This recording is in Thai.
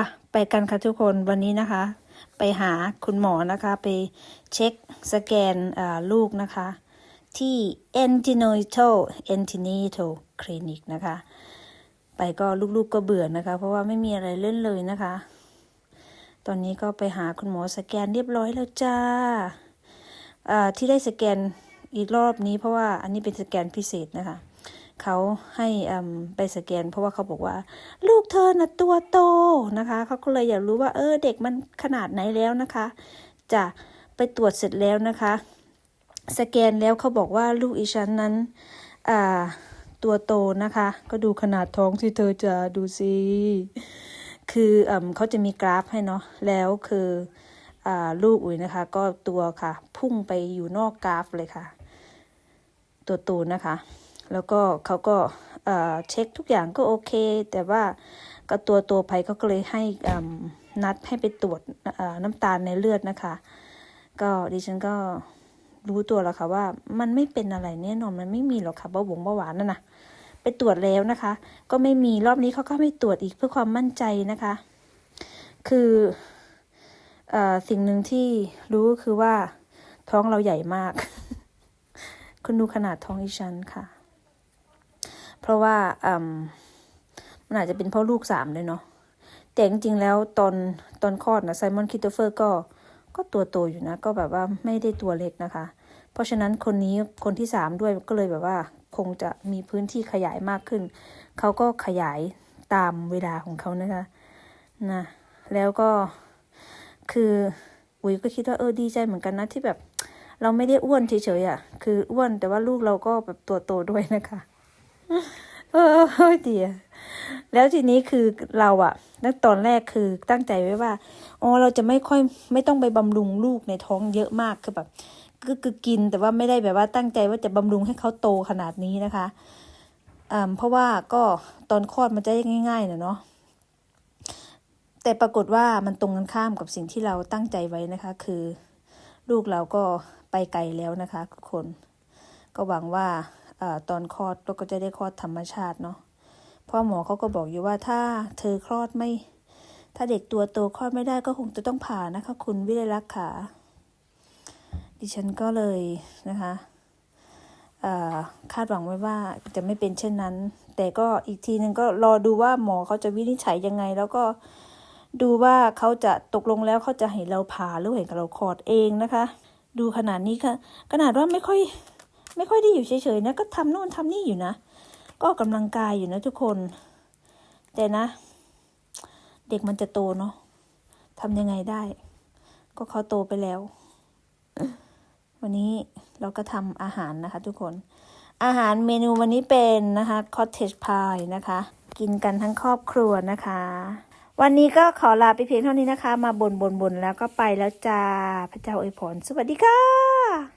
ะไปกันค่ะทุกคนวันนี้นะคะ ไปหาคุณหมอนะคะไปเช็คสแกนลูกนะคะ ที่ Antenatal Antenatal Clinic นะคะ ไปก็ลูกๆก็เบื่อนะคะ เพราะว่าไม่มีอะไรเล่นเลยนะคะ ตอนนี้ก็ไปหาคุณหมอสแกนเรียบร้อยแล้วจ้าที่ได้สแกนอีกรอบนี้เพราะว่าอันนี้เป็นสแกนพิเศษนะคะ เขาให้ไปสแกน เพราะว่าเขาบอกว่า ลูกเธอน่ะตัวโตนะคะเขาก็เลยอยากรู้ว่า เออเด็กมันขนาดไหนแล้วนะคะจะไปตรวจเสร็จแล้วนะคะ สแกนแล้วเขาบอกว่าลูกอีฉันนั้นอ่าตัวโตนะคะ ก็ดูขนาดท้องที่เธอจะดูสิคืออ่าเขาจะมีกราฟให้เนาะแล้วคืออ่าลูกอุ๋ยนะคะ ก็ตัวค่ะ พุ่งไปอยู่นอกกราฟเลยค่ะ ตัวโตนะคะ แล้วก็เขาก็เช็คทุกอย่างก็โอเค แต่ว่าก็ตัวตัวไปเขาก็เลยให้นัดให้ไปตรวจน้ำตาลในเลือดนะคะ ก็ดิฉันก็รู้ตัวแล้วค่ะว่ามันไม่เป็นอะไรแน่นอนมันไม่มีหรอกค่ะเบาหวงเบาหวานนั่นนะไปตรวจแล้วนะคะ ก็ไม่มีรอบนี้เขาก็ไม่ตรวจอีกเพื่อความมั่นใจนะคะ คืออสิ่งหนึ่งที่รู้คือว่าท้องเราใหญ่มาก คุณดูขนาดท้องดิฉันค่ะ เพราะว่าอืมมันอาจจะเป็นเพราะลูกสามเลยเนาะแต่จริงๆแล้วตอนตอนคลอดนะไซมอนคิตโตเฟอร์ก็ก็ตัวโตอยู่นะ ก็แบบว่าไม่ได้ตัวเล็กนะคะ เพราะฉะนั้นคนนี้คนที่สามด้วยก็เลยแบบว่าคงจะมีพื้นที่ขยายมากขึ้น เขาก็ขยายตามเวลาของเขานะคะนะแล้วก็คืออุ๋ยก็คิดว่าเออดีใจเหมือนกันนะที่แบบ เราไม่ได้อ้วนเฉยๆอะ คืออ้วนแต่ว่าลูกเราก็แบบตัวโตด้วยนะคะ เออเฮ้ยเดียแล้วทีนี้คือเราอะตั้งตอนแรกคือตั้งใจไว้ว่าอ๋อเราจะไม่ค่อยไม่ต้องไปบำรุงลูกในท้องเยอะมากคือแบบก็คือกินแต่ว่าไม่ได้แบบว่าตั้งใจว่าจะบำรุงให้เขาโตขนาดนี้นะคะอ่าเพราะว่าก็ตอนคลอดมันจะง่ายๆนะเนาะแต่ปรากฏว่ามันตรงกันข้ามกับสิ่งที่เราตั้งใจไว้นะคะ คือ ลูกเราก็ไปไกลแล้วนะคะทุกคน ก็หวังว่า อตอนคลอดเราก็จะได้คลอดธรรมชาติเนาะพ่อหมอเขาก็บอกอยู่ว่าถ้าเธอคลอดไม่ ถ้าเด็กตัวโตคลอดไม่ได้ก็คงจะต้องผ่านะคะ คุณวิไลลักษ์ขาดิฉันก็เลยนะคะคาดหวังไว้ว่าจะไม่เป็นเช่นนั้น แต่ก็อีกทีหนึ่งก็รอดูว่าหมอเขาจะวินิจฉัยยังไง แล้วก็ดูว่าเขาจะตกลงแล้วเขาจะให้เราผ่าหรือให้เราคลอดเองนะคะ ดูขนาดนี้ค่ะ ขนาดว่าไม่ค่อย ไม่ค่อยได้อยู่เฉยๆนะก็ทำโน่นทำนี่อยู่นะ ก็กำลังกายอยู่นะทุกคน แต่นะ เด็กมันจะโตเนาะทำยังไงได้ ก็เขาโตไปแล้ว วันนี้เราก็ทำอาหารนะคะ ทุกคน อาหารเมนูวันนี้เป็นนะคะคอ t เทจพายนะคะ กินกันทั้งครอบครัวนะคะ วันนี้ก็ขอลาไปเพียงเท่านี้นะคะ มาบนบนบนแล้วก็ไปแล้วจ้า พระเจ้าอวยพรสวัสดีค่ะ